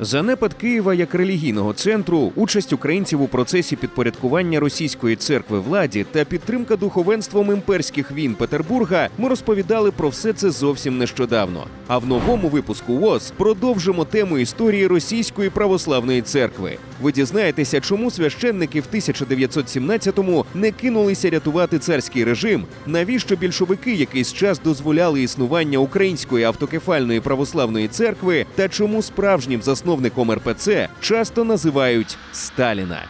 Занепад Києва як релігійного центру, участь українців у процесі підпорядкування російської церкви владі та підтримка духовенством імперських війн Петербурга. Ми розповідали про все це зовсім нещодавно. А в новому випуску ВОЗ продовжимо тему історії російської православної церкви. Ви дізнаєтеся, чому священники в 1917-му не кинулися рятувати царський режим, навіщо більшовики якийсь час дозволяли існування української автокефальної православної церкви, та чому справжнім засновником РПЦ часто називають Сталіна.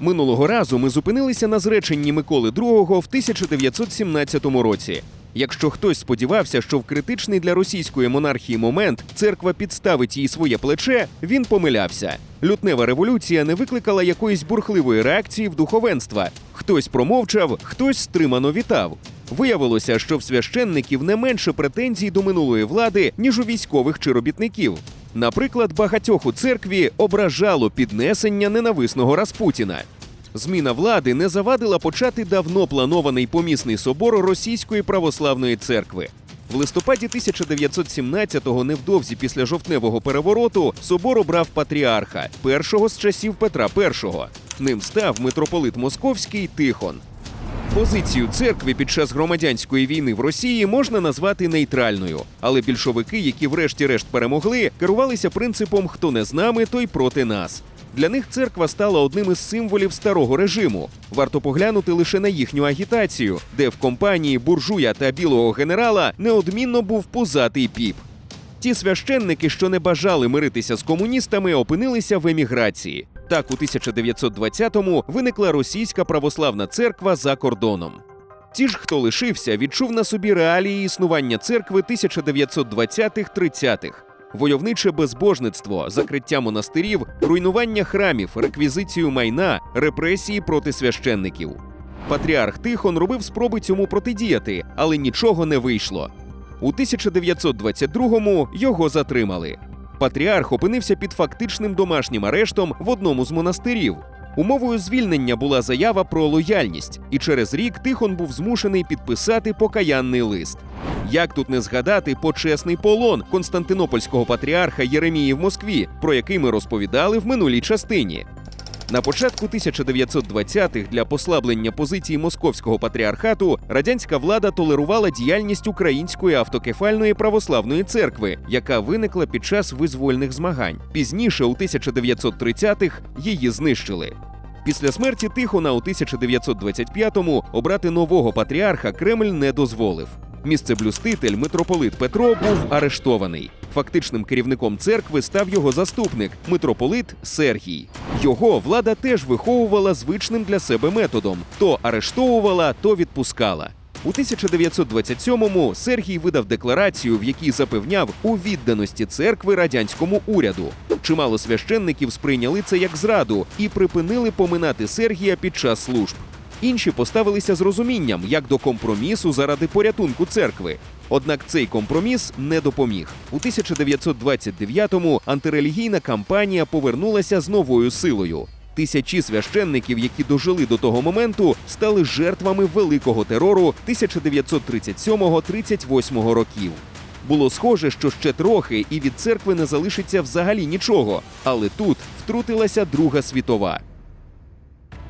Минулого разу ми зупинилися на зреченні Миколи II в 1917 році. Якщо хтось сподівався, що в критичний для російської монархії момент церква підставить їй своє плече, він помилявся. Лютнева революція не викликала якоїсь бурхливої реакції в духовенства. Хтось промовчав, хтось стримано вітав. Виявилося, що в священників не менше претензій до минулої влади, ніж у військових чи робітників. Наприклад, багатьох у церкві ображало піднесення ненависного Распутіна. Зміна влади не завадила почати давно планований помісний собор Російської православної церкви. В листопаді 1917-го, невдовзі після жовтневого перевороту, собор обрав патріарха, першого з часів Петра І. Ним став митрополит Московський Тихон. Позицію церкви під час громадянської війни в Росії можна назвати нейтральною, але більшовики, які врешті-решт перемогли, керувалися принципом хто не з нами, той проти нас. Для них церква стала одним із символів старого режиму. Варто поглянути лише на їхню агітацію, де в компанії буржуя та білого генерала неодмінно був пузатий піп. Ті священники, що не бажали миритися з комуністами, опинилися в еміграції. Так, у 1920-му виникла російська православна церква за кордоном. Ті ж, хто лишився, відчув на собі реалії існування церкви 1920-30-х. Войовниче безбожництво, закриття монастирів, руйнування храмів, реквізицію майна, репресії проти священників. Патріарх Тихон робив спроби цьому протидіяти, але нічого не вийшло. У 1922-му його затримали. Патріарх опинився під фактичним домашнім арештом в одному з монастирів. Умовою звільнення була заява про лояльність, і через рік Тихон був змушений підписати покаянний лист. Як тут не згадати почесний полон константинопольського патріарха Єремії в Москві, про який ми розповідали в минулій частині. На початку 1920-х для послаблення позиції московського патріархату радянська влада толерувала діяльність Української автокефальної православної церкви, яка виникла під час визвольних змагань. Пізніше, у 1930-х, її знищили. Після смерті Тихона у 1925-му обрати нового патріарха Кремль не дозволив. Місцеблюститель митрополит Петро був арештований. Фактичним керівником церкви став його заступник, митрополит Сергій. Його влада теж виховувала звичним для себе методом: то арештовувала, то відпускала. У 1927-му Сергій видав декларацію, в якій запевняв у відданості церкви радянському уряду. Чимало священників сприйняли це як зраду і припинили поминати Сергія під час служб. Інші поставилися з розумінням як до компромісу заради порятунку церкви. Однак цей компроміс не допоміг. У 1929-му антирелігійна кампанія повернулася з новою силою. Тисячі священників, які дожили до того моменту, стали жертвами великого терору 1937-38 років. Було схоже, що ще трохи, і від церкви не залишиться взагалі нічого. Але тут втрутилася Друга світова.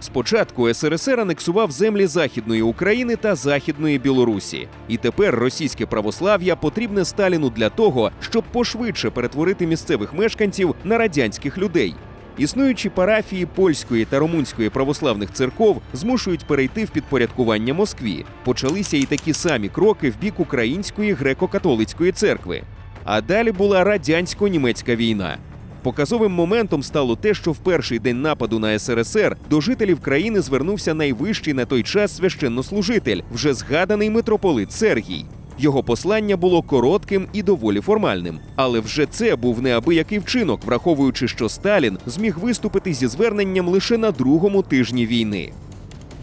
Спочатку СРСР анексував землі Західної України та Західної Білорусі, і тепер російське православ'я потрібне Сталіну для того, щоб пошвидше перетворити місцевих мешканців на радянських людей. Існуючі парафії польської та румунської православних церков змушують перейти в підпорядкування Москві. Почалися і такі самі кроки в бік української греко-католицької церкви. А далі була радянсько-німецька війна. Показовим моментом стало те, що в перший день нападу на СРСР до жителів країни звернувся найвищий на той час священнослужитель, вже згаданий митрополит Сергій. Його послання було коротким і доволі формальним, але вже це був неабиякий вчинок, враховуючи, що Сталін зміг виступити зі зверненням лише на другому тижні війни.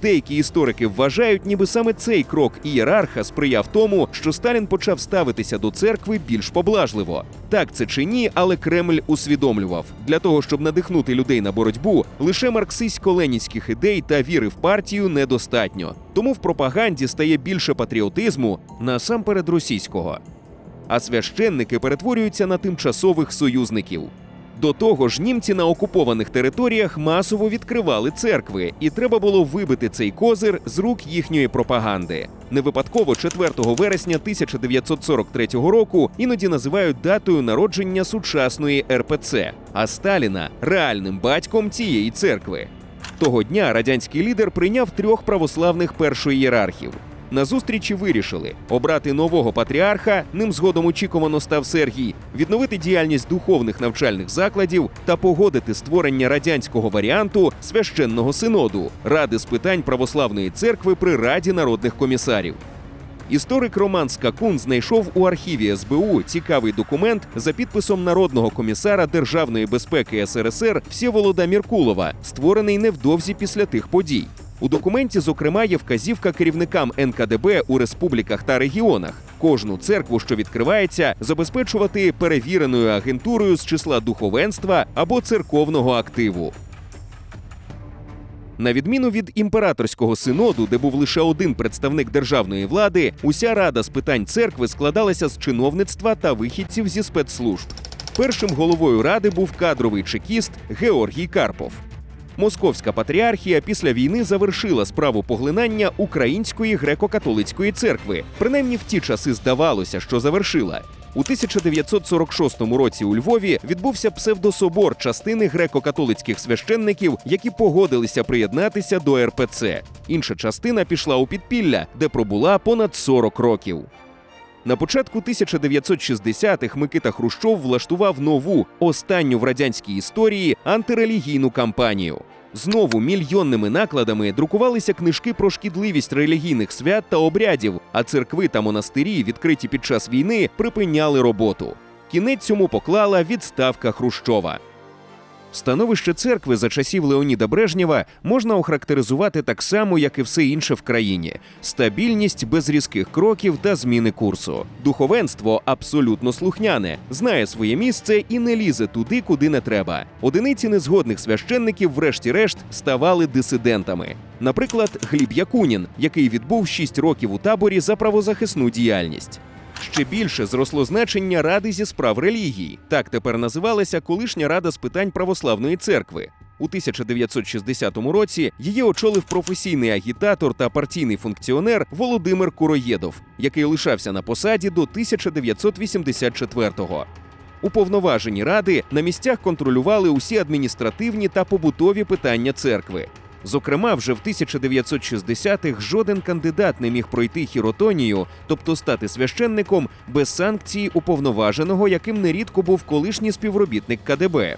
Деякі історики вважають, ніби саме цей крок ієрарха сприяв тому, що Сталін почав ставитися до церкви більш поблажливо. Так це чи ні, але Кремль усвідомлював для того, щоб надихнути людей на боротьбу, лише марксистсько-ленінських ідей та віри в партію недостатньо. Тому в пропаганді стає більше патріотизму насамперед російського. А священники перетворюються на тимчасових союзників. До того ж, німці на окупованих територіях масово відкривали церкви, і треба було вибити цей козир з рук їхньої пропаганди. Не випадково 4 вересня 1943 року іноді називають датою народження сучасної РПЦ, а Сталіна реальним батьком цієї церкви. Того дня радянський лідер прийняв трьох православних першоєрархів. На зустрічі вирішили обрати нового патріарха, ним згодом очікувано став Сергій, відновити діяльність духовних навчальних закладів та погодити створення радянського варіанту священного синоду ради з питань православної церкви при раді народних комісарів. Історик Роман Скакун знайшов у архіві СБУ цікавий документ за підписом народного комісара Державної безпеки СРСР Всеволода Міркулова, створений невдовзі після тих подій. У документі, зокрема, є вказівка керівникам НКДБ у республіках та регіонах кожну церкву, що відкривається, забезпечувати перевіреною агентурою з числа духовенства або церковного активу. На відміну від імператорського синоду, де був лише один представник державної влади, уся рада з питань церкви складалася з чиновництва та вихідців зі спецслужб. Першим головою ради був кадровий чекіст Георгій Карпов. Московська патріархія після війни завершила справу поглинання Української греко-католицької церкви. Принаймні в ті часи здавалося, що завершила. У 1946 році у Львові відбувся псевдособор частини греко-католицьких священників, які погодилися приєднатися до РПЦ. Інша частина пішла у підпілля, де пробула понад 40 років. На початку 1960-х Микита Хрущов влаштував нову, останню в радянській історії антирелігійну кампанію. Знову мільйонними накладами друкувалися книжки про шкідливість релігійних свят та обрядів, а церкви та монастирі, відкриті під час війни, припиняли роботу. Кінець цьому поклала відставка Хрущова. Становище церкви за часів Леоніда Брежнєва можна охарактеризувати так само, як і все інше в країні: стабільність без різких кроків та зміни курсу. Духовенство абсолютно слухняне, знає своє місце і не лізе туди, куди не треба. Одиниці незгодних священників, врешті-решт, ставали дисидентами. Наприклад, Гліб Якунін, який відбув 6 років у таборі за правозахисну діяльність. Ще більше зросло значення ради зі справ релігії. Так тепер називалася колишня рада з питань православної церкви. У 1960 році її очолив професійний агітатор та партійний функціонер Володимир Куроєдов, який лишався на посаді до 1984-го. Уповноважені ради на місцях контролювали усі адміністративні та побутові питання церкви. Зокрема, вже в 1960-х жоден кандидат не міг пройти хіротонію, тобто стати священником без санкції уповноваженого, яким нерідко був колишній співробітник КДБ.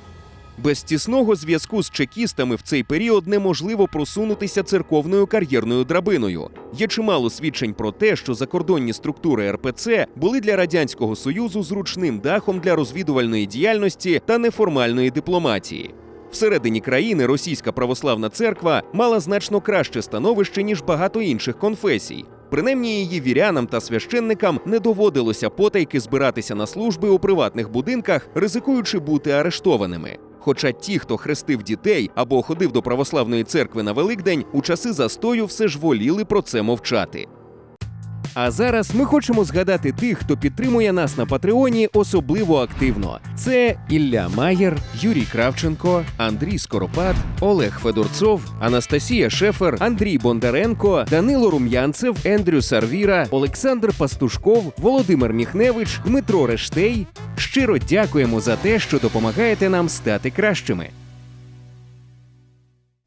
Без тісного зв'язку з чекістами в цей період неможливо просунутися церковною кар'єрною драбиною. Є чимало свідчень про те, що закордонні структури РПЦ були для радянського союзу зручним дахом для розвідувальної діяльності та неформальної дипломатії. Всередині країни російська православна церква мала значно краще становище ніж багато інших конфесій. Принаймні її вірянам та священникам не доводилося потайки збиратися на служби у приватних будинках, ризикуючи бути арештованими. Хоча ті, хто хрестив дітей або ходив до православної церкви на Великдень, у часи застою все ж воліли про це мовчати. А зараз ми хочемо згадати тих, хто підтримує нас на Патреоні особливо активно. Це Ілля Маєр, Юрій Кравченко, Андрій Скоропад, Олег Федорцов, Анастасія Шефер, Андрій Бондаренко, Данило Рум'янцев, Ендрю Сарвіра, Олександр Пастушков, Володимир Міхневич, Дмитро Рештей. Щиро дякуємо за те, що допомагаєте нам стати кращими.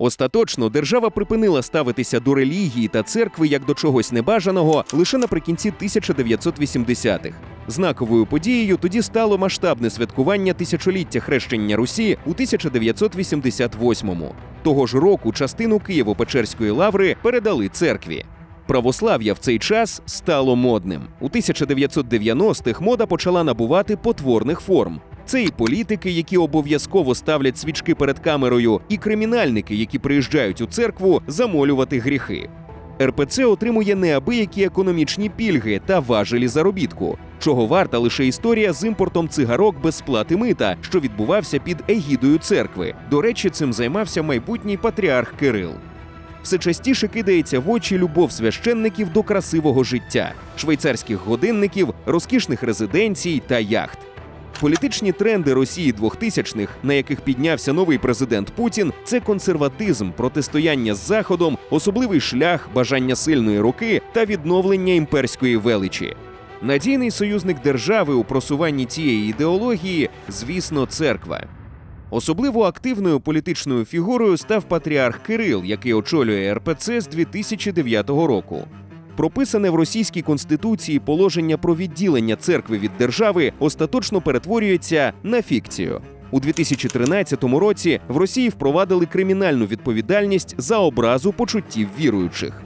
Остаточно держава припинила ставитися до релігії та церкви як до чогось небажаного лише наприкінці 1980-х. Знаковою подією тоді стало масштабне святкування тисячоліття хрещення Русі у 1988-му. Того ж року частину Києво-Печерської лаври передали церкві. Православ'я в цей час стало модним. У 1990-х мода почала набувати потворних форм. Це і політики, які обов'язково ставлять свічки перед камерою, і кримінальники, які приїжджають у церкву замолювати гріхи. РПЦ отримує неабиякі економічні пільги та важелі заробітку, чого варта лише історія з імпортом цигарок без сплати мита, що відбувався під егідою церкви. До речі, цим займався майбутній патріарх Кирил. Все частіше кидається в очі любов священників до красивого життя, швейцарських годинників, розкішних резиденцій та яхт. Політичні тренди Росії 2000-х, на яких піднявся новий президент Путін, це консерватизм, протистояння з Заходом, особливий шлях, бажання сильної руки та відновлення імперської величі. Надійний союзник держави у просуванні цієї ідеології, звісно, церква. Особливо активною політичною фігурою став патріарх Кирил, який очолює РПЦ з 2009 року. Прописане в російській конституції положення про відділення церкви від держави остаточно перетворюється на фікцію. У 2013 році в Росії впровадили кримінальну відповідальність за образу почуттів віруючих.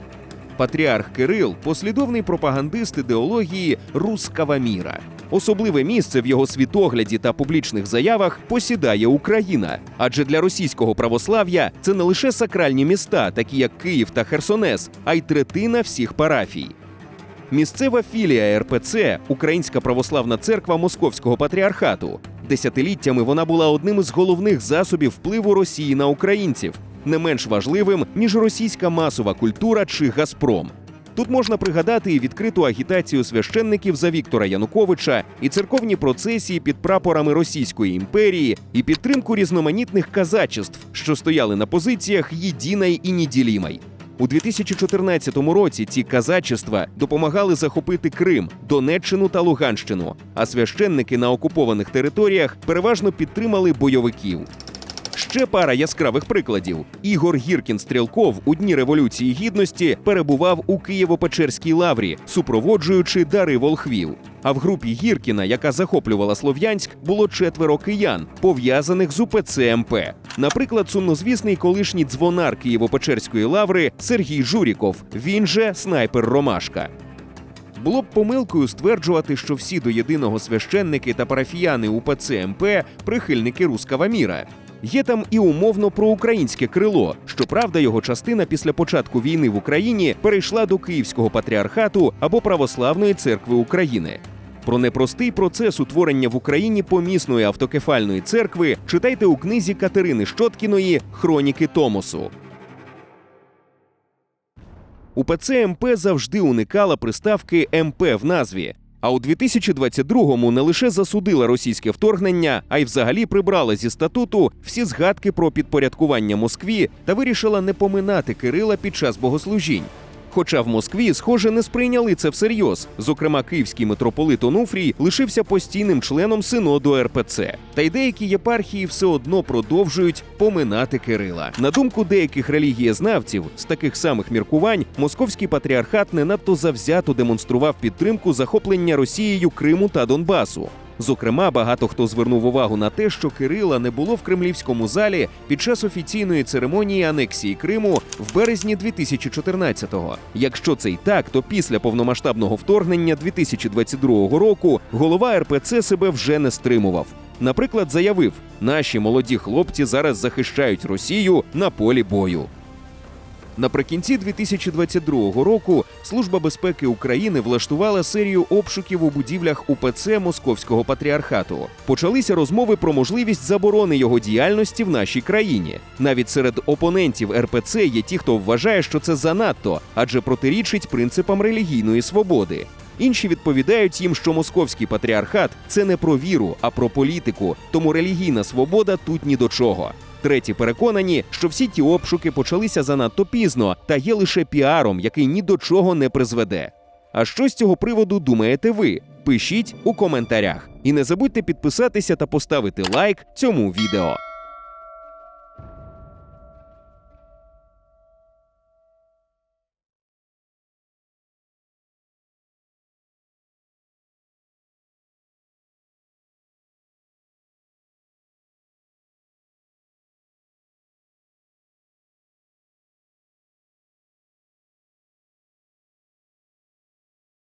Патріарх Кирил послідовний пропагандист ідеології рускава міра. Особливе місце в його світогляді та публічних заявах посідає Україна, адже для російського православ'я це не лише сакральні міста, такі як Київ та Херсонес, а й третина всіх парафій. Місцева філія РПЦ Українська православна церква Московського патріархату. Десятиліттями вона була одним із головних засобів впливу Росії на українців, не менш важливим ніж російська масова культура чи Газпром. Тут можна пригадати і відкриту агітацію священників за Віктора Януковича, і церковні процесії під прапорами Російської імперії, і підтримку різноманітних казачеств, що стояли на позиціях «єдиной і неділімой». У 2014 році ці казачества допомагали захопити Крим, Донеччину та Луганщину, а священники на окупованих територіях переважно підтримали бойовиків. Ще пара яскравих прикладів. Ігор Гіркін Стрілков у дні Революції Гідності перебував у Києво-Печерській лаврі, супроводжуючи дари волхвів. А в групі Гіркіна, яка захоплювала Слов'янськ, було четверо киян, пов'язаних з УПЦ МП. Наприклад, сумнозвісний колишній дзвонар Києво-Печерської лаври Сергій Журіков. Він же снайпер Ромашка. Було б помилкою стверджувати, що всі до єдиного священники та парафіяни УПЦ МП прихильники рускава міра. Є там і умовно проукраїнське крило. Щоправда, його частина після початку війни в Україні перейшла до Київського патріархату або Православної церкви України. Про непростий процес утворення в Україні помісної автокефальної церкви читайте у книзі Катерини Щоткіної Хроніки Томосу. УПЦ МП завжди уникала приставки МП в назві. А у 2022-му не лише засудила російське вторгнення, а й взагалі прибрала зі статуту всі згадки про підпорядкування Москві та вирішила не поминати Кирила під час богослужінь. Хоча в Москві, схоже, не сприйняли це всерйоз. Зокрема, київський митрополит Онуфрій лишився постійним членом синоду РПЦ. Та й деякі єпархії все одно продовжують поминати Кирила. На думку деяких релігієзнавців, з таких самих міркувань, московський патріархат не надто завзято демонстрував підтримку захоплення Росією Криму та Донбасу. Зокрема, багато хто звернув увагу на те, що Кирила не було в кремлівському залі під час офіційної церемонії анексії Криму в березні 2014-го. Якщо це й так, то після повномасштабного вторгнення 2022 року голова РПЦ себе вже не стримував. Наприклад, заявив: наші молоді хлопці зараз захищають Росію на полі бою. Наприкінці 2022 року Служба безпеки України влаштувала серію обшуків у будівлях УПЦ Московського патріархату. Почалися розмови про можливість заборони його діяльності в нашій країні. Навіть серед опонентів РПЦ є ті, хто вважає, що це занадто, адже протирічить принципам релігійної свободи. Інші відповідають їм, що московський патріархат це не про віру, а про політику, тому релігійна свобода тут ні до чого. Треті переконані, що всі ті обшуки почалися занадто пізно та є лише піаром, який ні до чого не призведе. А що з цього приводу думаєте ви? Пишіть у коментарях. І не забудьте підписатися та поставити лайк цьому відео.